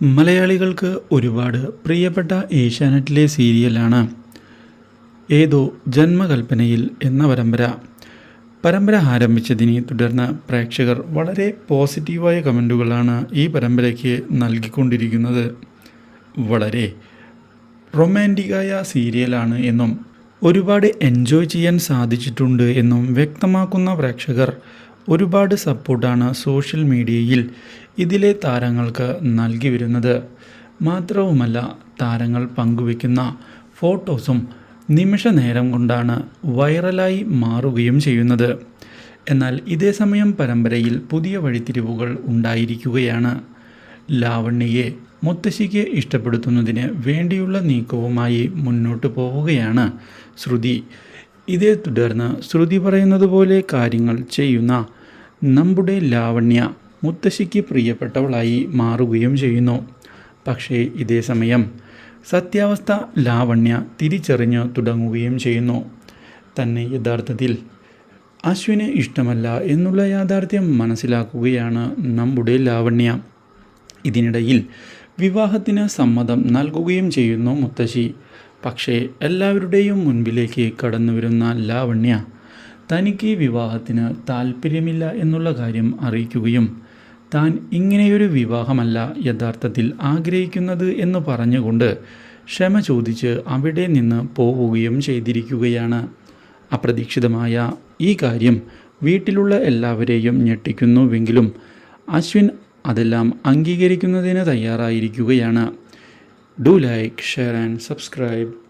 മലയാളികൾക്ക് ഒരുപാട് പ്രിയപ്പെട്ട ഏഷ്യാനെറ്റിലെ സീരിയലാണ്. ഏതോ ജന്മകൽപ്പനയിൽ എന്ന പരമ്പര. പരമ്പര ആരംഭിച്ചതിനെ തുടർന്ന് പ്രേക്ഷകർ വളരെ പോസിറ്റീവായ കമന്റുകളാണ് ഈ പരമ്പരയ്ക്ക് നൽകിക്കൊണ്ടിരിക്കുന്നത്. വളരെ റൊമാന്റിക്കായ സീരിയലാണ് എന്നും ഒരുപാട് എൻജോയ് ചെയ്യാൻ സാധിച്ചിട്ടുണ്ട് എന്നും വ്യക്തമാക്കുന്ന പ്രേക്ഷകർ ഒരുപാട് സപ്പോർട്ടാണ് സോഷ്യൽ മീഡിയയിൽ ഇതിലെ താരങ്ങൾക്ക് നൽകി വരുന്നത്. മാത്രവുമല്ല താരങ്ങൾ പങ്കുവെക്കുന്ന ഫോട്ടോസും നിമിഷ നേരം കൊണ്ടാണ് വൈറലായി മാറുകയും ചെയ്യുന്നത്. എന്നാൽ ഇതേ സമയം പരമ്പരയിൽ പുതിയ വഴിത്തിരിവുകൾ ഉണ്ടായിരിക്കുകയാണ്. ലാവണ്യയെ മുത്തശ്ശിക്ക് ഇഷ്ടപ്പെടുത്തുന്നതിന് വേണ്ടിയുള്ള നീക്കവുമായി മുന്നോട്ട് പോവുകയാണ് ശ്രുതി. ഇതേ തുടർന്ന് ശ്രുതി പറയുന്നത് പോലെ കാര്യങ്ങൾ ചെയ്യുന്ന നമ്മുടെ ലാവണ്യ മുത്തശ്ശിക്ക് പ്രിയപ്പെട്ടവളായി മാറുകയും ചെയ്യുന്നു. പക്ഷേ ഇതേ സമയം സത്യാവസ്ഥ ലാവണ്യ തിരിച്ചറിഞ്ഞു തുടങ്ങുകയും ചെയ്യുന്നു. തന്നെ യഥാർത്ഥത്തിൽ അശ്വിന് ഇഷ്ടമല്ല എന്നുള്ള യാഥാർത്ഥ്യം മനസ്സിലാക്കുകയാണ് നമ്മുടെ ലാവണ്യ. ഇതിനിടയിൽ വിവാഹത്തിന് സമ്മതം നൽകുകയും ചെയ്യുന്നു മുത്തശ്ശി. പക്ഷേ എല്ലാവരുടെയും മുൻപിലേക്ക് കടന്നു വരുന്ന ലാവണ്യ തനിക്ക് വിവാഹത്തിന് താല്പര്യമില്ല എന്നുള്ള കാര്യം അറിയിക്കുകയും താൻ ഇങ്ങനെയൊരു വിവാഹമല്ല യഥാർത്ഥത്തിൽ ആഗ്രഹിക്കുന്നത് എന്ന് പറഞ്ഞുകൊണ്ട് ക്ഷമ ചോദിച്ച് അവിടെ നിന്ന് പോവുകയും ചെയ്തിരിക്കുകയാണ്. അപ്രതീക്ഷിതമായ ഈ കാര്യം വീട്ടിലുള്ള എല്ലാവരെയും ഞെട്ടിക്കുന്നുവെങ്കിലും അശ്വിൻ അതെല്ലാം അംഗീകരിക്കുന്നതിന് തയ്യാറായിരിക്കുകയാണ്. Do like share and subscribe.